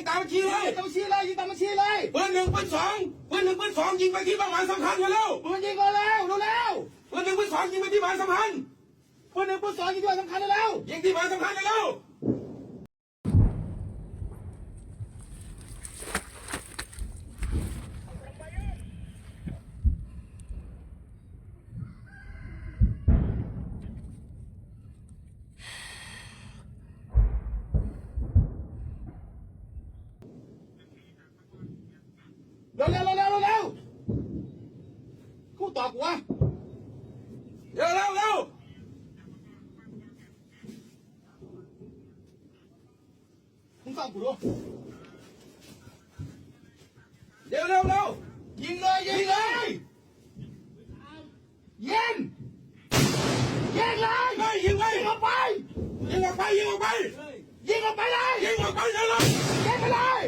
งตามบัญชีเลยตามบัญชีเลยยิงตามบัญชีเลยปืนหนึ่งปืนสองปืนหนึ่งปืนสองยิงไปที่เป้าหมายสำคัญมาแล้วปืนยิงก็แล้วรู้แล้วปืนหนึ่งปืนสองยิงไปที่หมายสำคัญปืนหนึ่งปืนสองยิงด้วยสำคัญแล้วยิงที่หมายสำคัญมาแล้ว เร็วเร็วเร็วเร็วเร็วกู ตอบกูวะเร็วเร็วเร็วมึงฟังกูดูเร็วเร็วเร็วยิงเลยยิงเลยยิงยิงเลยเฮ้ยยิงไปยิงออกไปยิงออกไปยิงออกไปยิงออกไปเลยยิงออกไปเลยเลยยิงไปเลย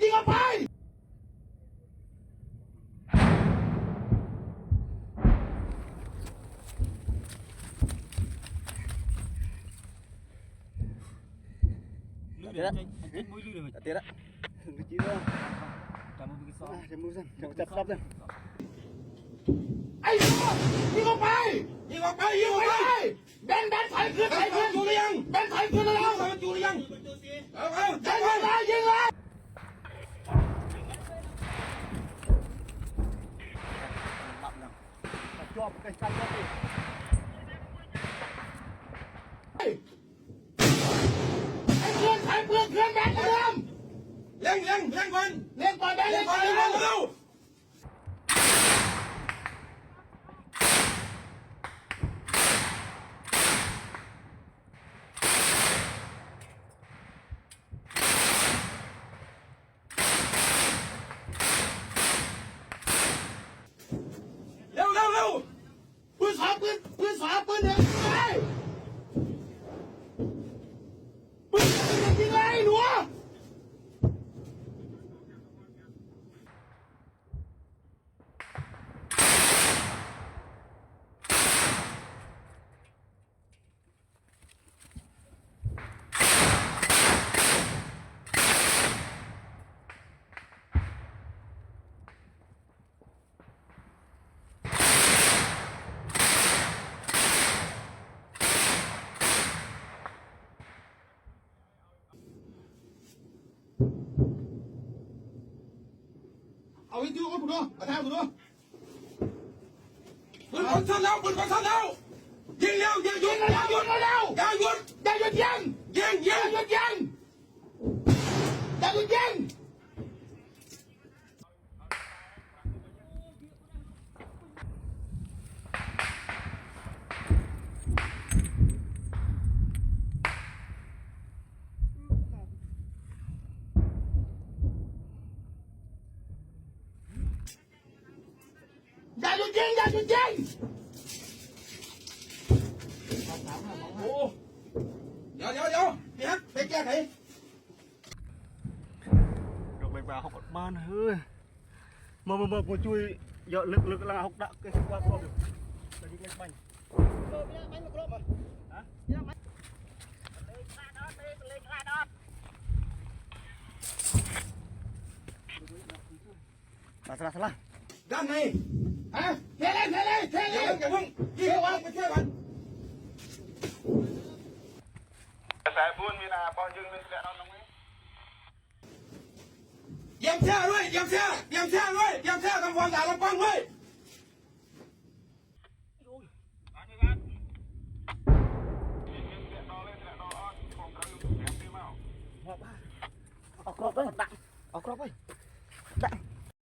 ยิงออกไป Tiết á. Tiết á. Đừng có chí đâu. Cảm cái sọ. Cảm ơn dân. Cảm ơn chặt sắp dân. Ai đó! Đi vào bay! Đi vào bay! Đi vào bay! Bên bên phải cướp phải cướp chủ đi ăn! Bên phải cướp nó đâu? Chủ đi ăn! Ờ không! Đánh vào lại! Dừng lại! Cho một cái chăn ra đi. งเร่งเร่งก่อน เล่นก่อนแบน เร่ เล่ ง น ก่ ก่ อ อน น เร็ว เร็ว เร็ว เร็วเร็วเร็ว ปืนสองปืนปืนสองปืนหนึ่ง วิทยุให้กูดูเอาท่ากูดูปืนของท่านแล้วปืนของท่านแล้วยิงเร็วยิงหยุดอย่าเร็วหยุยิดงเร็วอย่าหยุดอย่าหยุดยิงยิงอยิย่างหยุดยิง ย่าหยุดยิงอย่าหยุดยิง โอ้เดี๋ยวเดี๋ยวเดี๋ยวพี่ฮัทไปแก้ไข Được mày vào học ban hơi. Mà mà mà mà chui giờ lực lực là học đã cái qua qua được. Là đi lên bánh. Salah salah salah. ด้านใน ฮะเทเลยเทเลย เทเลเดี๋ยวยเพิ่งอย่าเพิ่งยิงระวังไปช่วยกันสายบุญมีนาปอนยึงเป็นแกนอนตรงนี้เยี่ยมเชื่อด้วยเยี่ยมเชื่อเยี่ยมเชื่อด้วยเยี่ยมเชื่อทำความสะอาดลำปางด้วย Ở crop đấy. Ở crop đấy.